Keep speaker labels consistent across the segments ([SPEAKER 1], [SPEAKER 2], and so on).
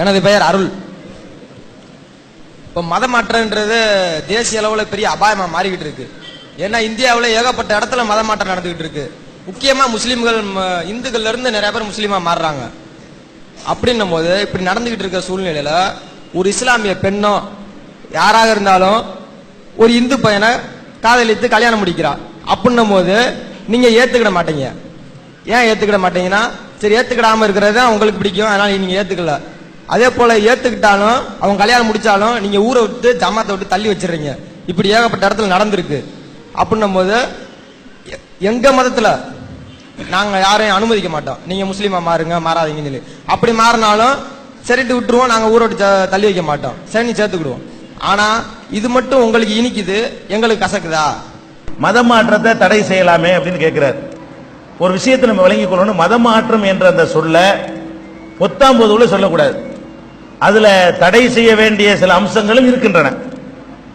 [SPEAKER 1] எனது பெயர் அருள். இப்போ மத மாற்றம்ன்றது தேசிய அளவில் பெரிய அபாயமா மாறிக்கிட்டு இருக்கு. ஏன்னா இந்தியாவில் ஏகப்பட்ட இடத்துல மத மாற்றம் நடந்துகிட்டு இருக்கு. முக்கியமா முஸ்லீம்கள் இந்துக்கள்ல இருந்து நிறைய பேர் முஸ்லீமா மாறுறாங்க. அப்படின்னும் போது இப்படி நடந்துகிட்டு இருக்க சூழ்நிலையில ஒரு இஸ்லாமிய பெண்ணோ யாராக இருந்தாலும் ஒரு இந்து பையனை காதலித்து கல்யாணம் முடிக்கிறா. அப்படின்னும் போது நீங்க ஏத்துக்கிட மாட்டீங்க. ஏன் ஏத்துக்கிட மாட்டீங்கன்னா சரி ஏத்துக்கிடாம இருக்கிறது தான் உங்களுக்கு பிடிக்கும். அதனால நீங்க ஏத்துக்கல. அதே போல ஏத்துக்கிட்டாலும் அவங்க கல்யாணம் முடிச்சாலும் நீங்க ஊரை விட்டு ஜமாத்தை விட்டு தள்ளி வச்சிடுறீங்க. இப்படி ஏகப்பட்ட இடத்துல நடந்திருக்கு. அப்படின்னும் போது எங்க மதத்துல நாங்க யாரையும் அனுமதிக்க மாட்டோம். நீங்க முஸ்லீமா மாறுங்க மாறாதீங்கன்னு சொல்லி. அப்படி மாறினாலும் சரிட்டு விட்டுருவோம் நாங்க ஊரை விட்டு தள்ளி வைக்க மாட்டோம். சரி சேர்த்துக்கிடுவோம். ஆனா இது மட்டும் உங்களுக்கு இனிக்குது எங்களுக்கு கசக்குதா?
[SPEAKER 2] மத மாற்றத்தை தடை செய்யலாமே அப்படின்னு கேட்கிறார் ஒரு விஷயத்தை நம்ம விளங்கிக் கொள்ளணும். மதம் மாற்றம் என்ற அந்த சொல்ல பொத்தாம் பொதுவுல சொல்லக்கூடாது. அதுல தடை செய்ய வேண்டிய சில அம்சங்களும் இருக்கின்றன.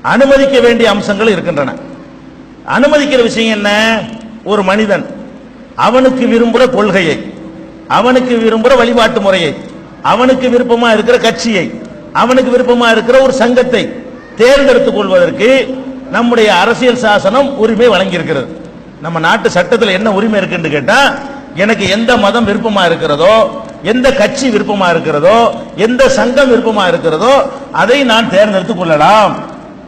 [SPEAKER 2] அனுமதிக்க வேண்டிய அம்சங்களும் இருக்கின்றன. அனுமதிக்கிற விஷயம் என்ன? ஒரு மனிதன் அவனுக்கு விரும்புகிற கொள்கையை அவனுக்கு விரும்புகிற வழிபாட்டு முறையை அவனுக்கு விருப்பமா இருக்கிற கட்சியை அவனுக்கு விருப்பமா இருக்கிற ஒரு சங்கத்தை தேர்ந்தெடுத்துக் கொள்வதற்கு நம்முடைய அரசியல் சாசனம் உரிமை வழங்கியிருக்கிறது. நம்ம நாட்டு சட்டத்தில் என்ன உரிமை இருக்குன்னு கேட்டா எனக்கு எந்த மதம் விருப்பமா இருக்கிறதோ எந்த கட்சி விருப்பமா இருக்கிறதோ எந்த சங்கம் விருப்பமா இருக்கிறதோ அதை நான் தேர்ந்தெடுத்துக் கொள்ளலாம்.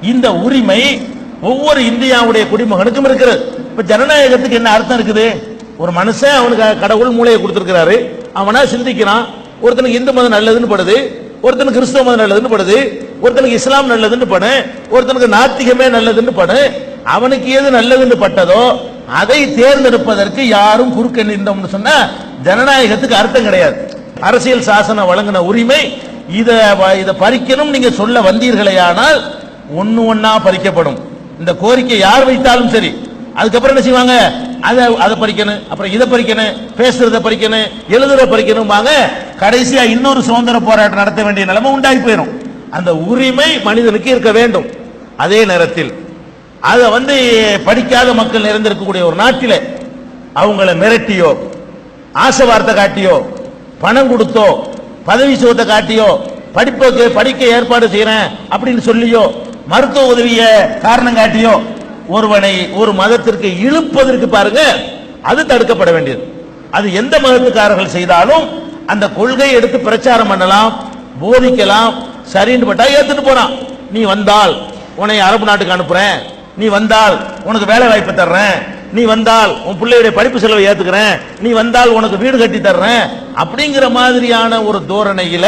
[SPEAKER 2] இந்த உரிமை ஒவ்வொரு இந்தியாவுடைய குடிமகனுக்கும் இருக்கிறது. இப்ப ஜனநாயகத்துக்கு என்ன அர்த்தம் இருக்குது? ஒரு மனுஷன் அவனுக்கு கடவுள் மூளையை கொடுத்திருக்கிறாரு. அவனா சிந்திக்கிறான். ஒருத்தனுக்கு இந்து மதம் நல்லதுன்னு படுது. ஒருத்தனுக்கு கிறிஸ்தவ மதம் நல்லதுன்னு படுது. ஒருத்தனுக்கு இஸ்லாம் நல்லதுன்னு படு. ஒருத்தனுக்கு நாத்திகமே நல்லதுன்னு படு. அவனுக்கு எது நல்லதுன்னு பட்டதோ அதை தேர்ந்தெடுப்பதற்கு யாரும் குறுக்க நின்றோம்னு சொன்னா ஜனநாயகத்துக்கு அர்த்தம் கிடையாது. அரசியல் சாசனம் வழங்கின உரிமை இதை இதை பறிக்கணும் நீங்க சொல்ல வந்தீர்களேயானால் ஒன்னு ஒன்னா பறிக்கப்படும். இந்த கோரிக்கை யார் வைத்தாலும் சரி. அதுக்கப்புறம் என்ன செய்வாங்க? அதை அதை பறிக்கணும் அப்புறம் இதை பறிக்கணும் பேசுறத பறிக்கணும் எழுதுறத பறிக்கணும் வாங்க. கடைசியா இன்னொரு சுதந்திர போராட்டம் நடத்த வேண்டிய நிலைமை உண்டாகி போயிடும் அந்த உரிமை மனிதனுக்கு இருக்க வேண்டும். அதே நேரத்தில் அதை வந்து படிக்காத மக்கள் நிறைந்திருக்கக்கூடிய ஒரு நாட்டில் அவங்கள மிரட்டியோ ஆசை வார்த்தை காட்டியோ பணம் கொடுத்தோ பதவி சுகத்தை காட்டியோ படிப்புக்கு படிக்க ஏற்பாடு செய்யறேன் அப்படின்னு சொல்லியோ மருத்துவ உதவிய காரணம் காட்டியோ ஒருவனை ஒரு மதத்திற்கு இழுப்பதற்கு பாருங்க அது தடுக்கப்பட வேண்டியது. அது எந்த மதத்துக்காரர்கள் செய்தாலும் அந்த கொள்கையை எடுத்து பிரச்சாரம் பண்ணலாம் போதிக்கலாம் சரின்னு பட்டா ஏத்துட்டு போறான் நீ வந்தால் உன்னை அரபு நாட்டுக்கு அனுப்புறேன். நீ வந்தால் உனக்கு வேலை வாய்ப்பு தர்றேன். நீ வந்தால் உன் பிள்ளையுடைய படிப்பு செலவை ஏத்துக்கிறேன். நீ வந்தால் உனக்கு வீடு கட்டி தர்றேன். அப்படிங்கிற மாதிரியான ஒரு தோரணையில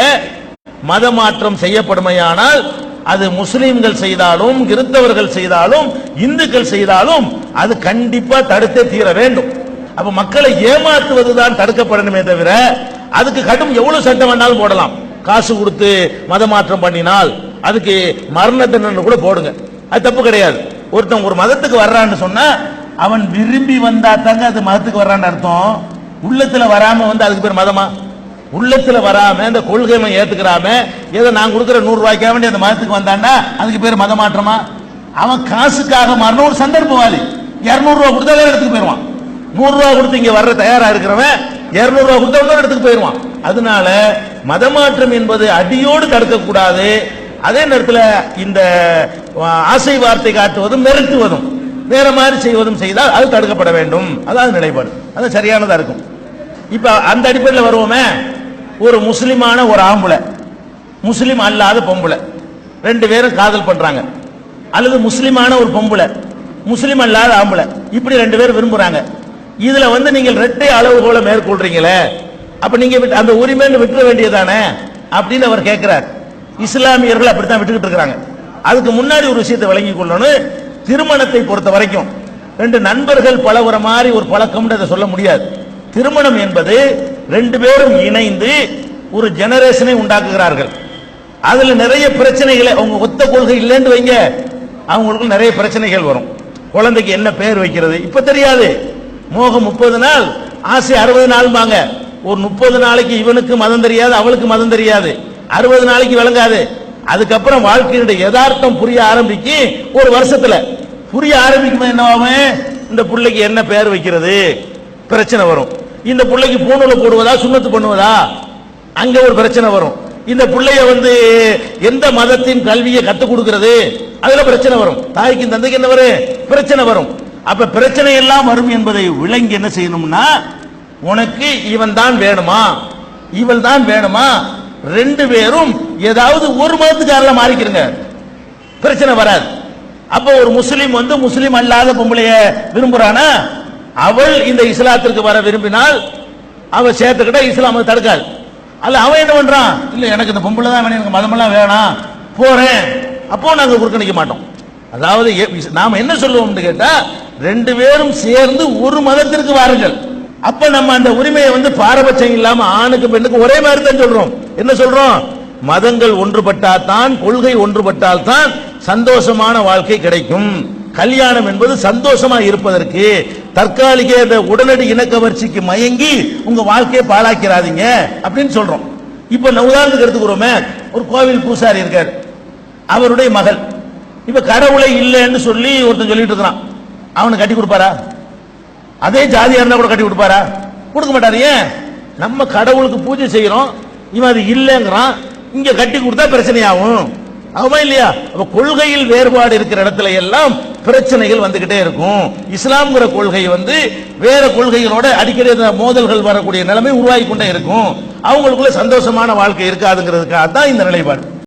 [SPEAKER 2] மத மாற்றம் செய்யப்படுமையானால் அது முஸ்லீம்கள் செய்தாலும் கிறிஸ்தவர்கள் செய்தாலும் இந்துக்கள் செய்தாலும் அது கண்டிப்பா தடுத்தே தீர வேண்டும். அப்ப மக்களை ஏமாத்துவதுதான் தடுக்கப்படணுமே தவிர அதுக்கு கடும் எவ்வளவு சட்டம் வேணாலும் போடலாம். காசு கொடுத்து மத மாற்றம் பண்ணினால் அதுக்கு மரண தண்டனை கூட போடுங்க. அது தப்பு கிடையாது. ஒருத்தன் ஒரு மதத்துக்கு வர்றான்னு சொன்னா அவன் விரும்பி வந்தா தாங்க அது மதத்துக்கு வர்றான்னு அர்த்தம். உள்ளத்துல வராம வந்து அதுக்கு பேர் மதமா? உள்ளத்துல வராம இந்த கொள்கை ஏத்துக்கிறாம ஏதோ நான் கொடுக்குற நூறு ரூபாய்க்காக வேண்டி அந்த மதத்துக்கு வந்தான்னா அதுக்கு பேர் மத மாற்றமா? அவன் காசுக்காக மாறின ஒரு சந்தர்ப்பவாதி. இருநூறு ரூபாய் கொடுத்தாலே இடத்துக்கு போயிடுவான் நூறு கொடுத்து இங்க வர்ற தயாரா இருக்கிறவன் இருநூறு ரூபாய் கொடுத்த இடத்துக்கு போயிடுவான் அதனால மதமாற்றம் என்பது அடியோடு தடுக்க கூடாது அதே நேரத்தில் இந்த ஆசை வார்த்தை காட்டுவதும் மிரட்டுவதும். வேற மாதிரி செய்வதும் செய்தால் அது தடுக்கப்பட வேண்டும். அதாவது நிலைப்பாடு. அது சரியானதா இருக்கும். இப்ப அந்த அடிப்படையில் வருவோமே. ஒரு முஸ்லிமான ஒரு ஆம்பளை. முஸ்லிம் அல்லாத பொம்பளை. ரெண்டு பேரும் காதல் பண்றாங்க. அல்லது முஸ்லிமான ஒரு பொம்பளை. முஸ்லிம் அல்லாத ஆம்பளை. இப்படி ரெண்டு பேரும் விரும்புறாங்க. இதுல வந்து நீங்கள் ரெட்டை அளவுகோலை மேற்கொள்றீங்களே. அப்ப நீங்க விட்டு- அந்த உரிமைன்னு விட்டுற வேண்டியதானே அப்படின்னு அவர் கேட்கிறார் இஸ்லாமியர்கள் அப்படித்தான் விட்டுக்கிட்டு இருக்கிறாங்க. அதுக்கு முன்னாடி ஒரு விஷயத்தை வழங்கி கொள்ளணும். திருமணத்தை பொறுத்த வரைக்கும் ரெண்டு நண்பர்கள் பழகுற மாதிரி ஒரு பழக்கம்னு அதை சொல்ல முடியாது. திருமணம் என்பது ரெண்டு பேரும் இணைந்து ஒரு ஜெனரேஷனை உண்டாக்குகிறார்கள். அதுல நிறைய பிரச்சனைகளை அவங்க ஒத்த கொள்கை இல்லைன்னு வைங்க அவங்களுக்கு நிறைய பிரச்சனைகள் வரும். குழந்தைக்கு என்ன பேர் வைக்கிறது? இப்ப தெரியாது. மோகம் முப்பது நாள் ஆசை அறுபது நாள்பாங்க ஒரு முப்பது நாளைக்கு இவனுக்கு மதம் தெரியாது அவளுக்கு மதம் தெரியாது. அறுபது நாளைக்கு விளங்காது. அதுக்கப்புறம் வாழ்க்கையினுடைய யதார்த்தம் புரிய ஆரம்பிக்கும் ஒரு வருஷத்துல. புரிய ஆரம்பிக்கும் என்னவாகும்? இந்த பிள்ளைக்கு என்ன பெயர் வைக்கிறது? பிரச்சனை வரும். இந்த பிள்ளைக்கு பூணூலை போடுவதா சுண்ணத்து பண்ணுவதா? அங்க ஒரு பிரச்சனை வரும். இந்த பிள்ளைய வந்து எந்த மதத்தின் கல்வியை கத்துக் கொடுக்கிறது? அதுல பிரச்சனை வரும். தாய்க்கும் தந்தைக்கு என்ன வரும்? பிரச்சனை வரும். அப்ப பிரச்சனை எல்லாம் வரும் என்பதை விளங்கி என்ன செய்யணும்னா உனக்கு இவன் தான் வேணுமா? இவள் தான் வேணுமா? ரெண்டு பேரும் ஏதாவது ஒரு மதத்துக்காரில் மாறிக்கிறங்க பிரச்சனை வராது. அப்ப ஒரு முஸ்லீம் வந்து முஸ்லீம் அல்லாத பொம்பளைய விரும்புறானா? அவள் இந்த இஸ்லாத்திற்கு வர விரும்பினால் அவ சேர்த்துக்கிட்ட இஸ்லாம் அதை தடுக்காது. அல்ல அவன் என்ன பண்றான்? இல்ல எனக்கு இந்த பொம்பளை தான் வேணும் எனக்கு மதமெல்லாம் வேணாம் போறேன். அப்போ நாங்க குறுக்கணிக்க மாட்டோம். அதாவது எ- நாம என்ன சொல்லுவோம்னு கேட்டா ரெண்டு பேரும் சேர்ந்து ஒரு மதத்திற்கு வாருங்கள். அப்ப நம்ம அந்த உரிமையை வந்து பாரபட்சம் இல்லாம ஆணுக்கு பெண்ணுக்கு ஒரே மாதிரி தான் சொல்றோம். என்ன சொல்றோம்? மதங்கள் ஒன்றுபட்டால் தான் கொள்கை ஒன்றுபட்டால் தான் சந்தோஷமான வாழ்க்கை கிடைக்கும். கல்யாணம் என்பது சந்தோஷமா இருப்பதற்கு தற்காலிக இந்த உடனடி இனக்கவர்ச்சிக்கு மயங்கி உங்க வாழ்க்கையை பாழாக்கிறாதீங்க அப்படின்னு சொல்றோம். இப்ப நான் உதாரணத்துக்கு எடுத்துக்கிறோமே. ஒரு கோவில் பூசாரி இருக்கார். அவருடைய மகள். இப்ப கடவுளை இல்லைன்னு சொல்லி ஒருத்தன் சொல்லிட்டு இருக்கிறான் அவனை கட்டி கொடுப்பாரா? அதே ஜாதியா இருந்தா கூட கட்டி கொடுப்பாரா? கொடுக்க மாட்டாரு. ஏன்? நம்ம கடவுளுக்கு பூஜை செய்யறோம். இவன் அது இல்லைங்கிறான். இங்க கட்டி கொடுத்தா பிரச்சனையாகும். அவன் இல்லையா? அப்ப கொள்கையில் வேறுபாடு இருக்கிற இடத்துல எல்லாம் பிரச்சனைகள் வந்துகிட்டே இருக்கும். இஸ்லாம்ங்கிற கொள்கை வந்து வேற கொள்கைகளோட அடிக்கடி மோதல்கள் வரக்கூடிய நிலைமை உருவாகி கொண்டே இருக்கும். அவங்களுக்குள்ள சந்தோஷமான வாழ்க்கை இருக்காதுங்கிறதுக்காக தான் இந்த நிலைப்பாடு.